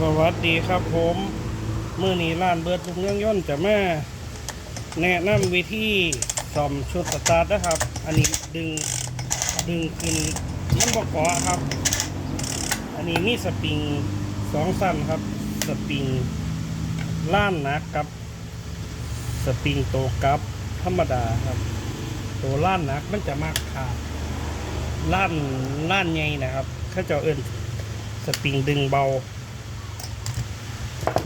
สวัสดีครับผมมื่อนี้ร้านเบิร์ดลุงเรื่องย่นจะมาแนะนำวิธีซ่อมชุดสตาร์ทนะครับ อันนี้ดึงดึงขึ้นมันบอกเกาะครับ อันนี้มีสปริงสองสั้นครับ สปริงล้านหนักกับสปริงโตกับธรรมดาครับ ตัวล้านหนักมันจะมากขาดล้านล้านใหญ่นะครับเขาเจะเอิ้นสปริงดึงเบา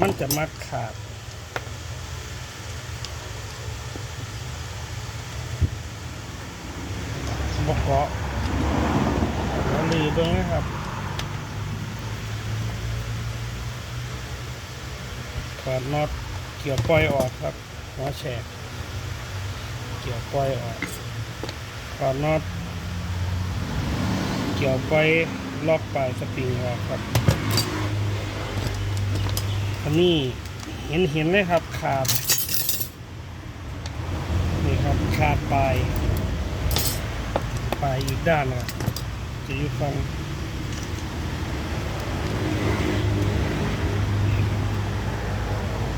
มันจะมักขาด บกเกาะแล้วลือเบิ้งนะครับ ถอดน็อตเกี่ยวปล่อยออกครับหัวแฉก เกี่ยวปล่อยออก ถอดน็อต เกี่ยวปล่อยล็อกปลายสปริงออกครับันนี้เห็นเห็นเลยครับขาดนี่ครับขาดปลายปลายอีกด้านนะจะอยู่ฟัง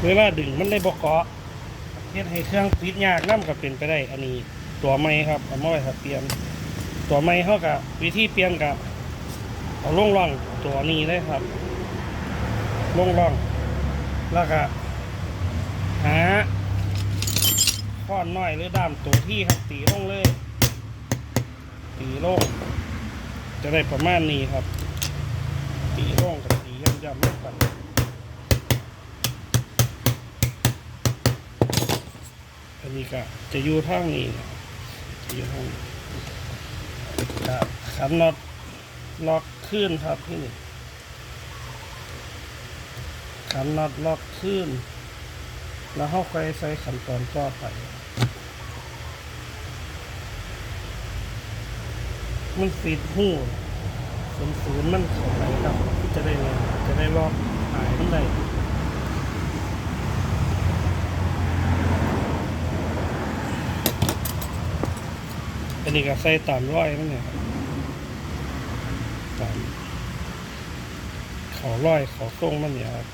เวลาดึงมันได้บกเกาะเฮ็ดให้เครื่องปิดยากน้ำกับเป็นไปได้ อันนี้ตัวไม้ครับเอามาไว้ถ้าเปลี่ยน ตัวไม้เขากับวิธีเปลี่ยนกับเอาลงร่องตัวนี้เลยครับลงร่อง แล้วก็หาข้อนน้อยหรือด้ามตัวที่ครับตีลงเลย ตีลง จะได้ประมาณนี้ครับ ตีลงกับตีย่ำย่ำไม่กันอันนี้ก็จะอยู่ทางนี้นะจะอยู่ทางนี้ครับขันน็อตล็อกขึ้นครับที่นี่ ขันน็อตล็อกขึ้น แล้วเข้าไปใส่ขั้นตอนต่อไปมันฟีดหูศูนย์ศูนย์มันเข้าไปครับ จะได้ไงจะได้ล็อกหายมันได้อันนี้ก็ใส่ตามร้อยมันเนี่ยตามเขาร้อยเขาทรงมันเนี่ยครับ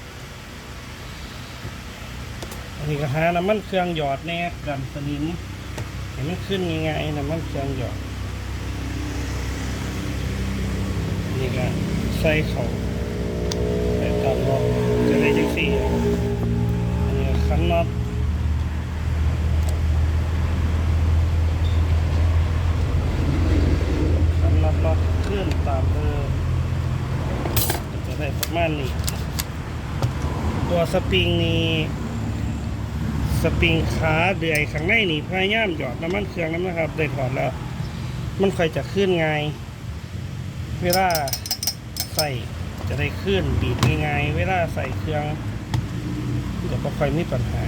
อันนี้ก็หาน้ำมันเครื่องหยอดแน่กันสนิมเห็นมันขึ้นยังไงน้ำมันเครื่องหยอดนี่ก็ใส่เขาใส่ตามรอบจะได้จังสี่อันนี้ก็คันน็อตคันน็อตล็อกขึ้นตามเดิมจะได้ประมาณนี้ตัวสปริงนี้ ปริงขาเดือยข้างในนี่พยายามหยอดน้ำมันเครื่องน้ำนะครับ ได้ถอดแล้ว มันค่อยจะขึ้นไงเวลาใส่จะได้ขึ้นบีบง่ายๆเวลาใส่เครื่องจะไม่ค่อยมีปัญหา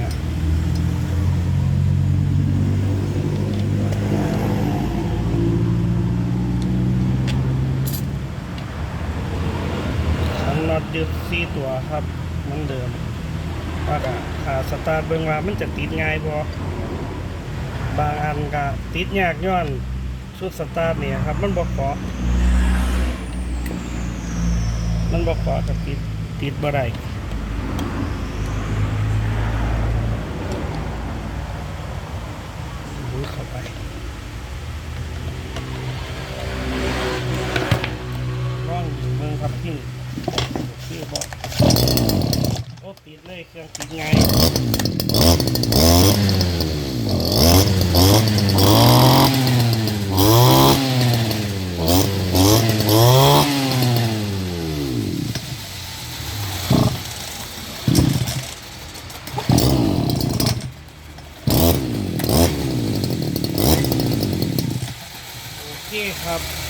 ขันน็อตยึดสี่ตัวครับเหมือนเดิม ว่าก็สตาร์ทเบิ่งว่ามันจะติดง่ายบ่บางอันก็ติดยากย้อนชุดสตาร์ทเนี่ยครับ มันบ่เกาะมันบ่เกาะกับติดติดบ่ได้มเข้าไป ติดเลยเครื่องติดไงโอเคครับ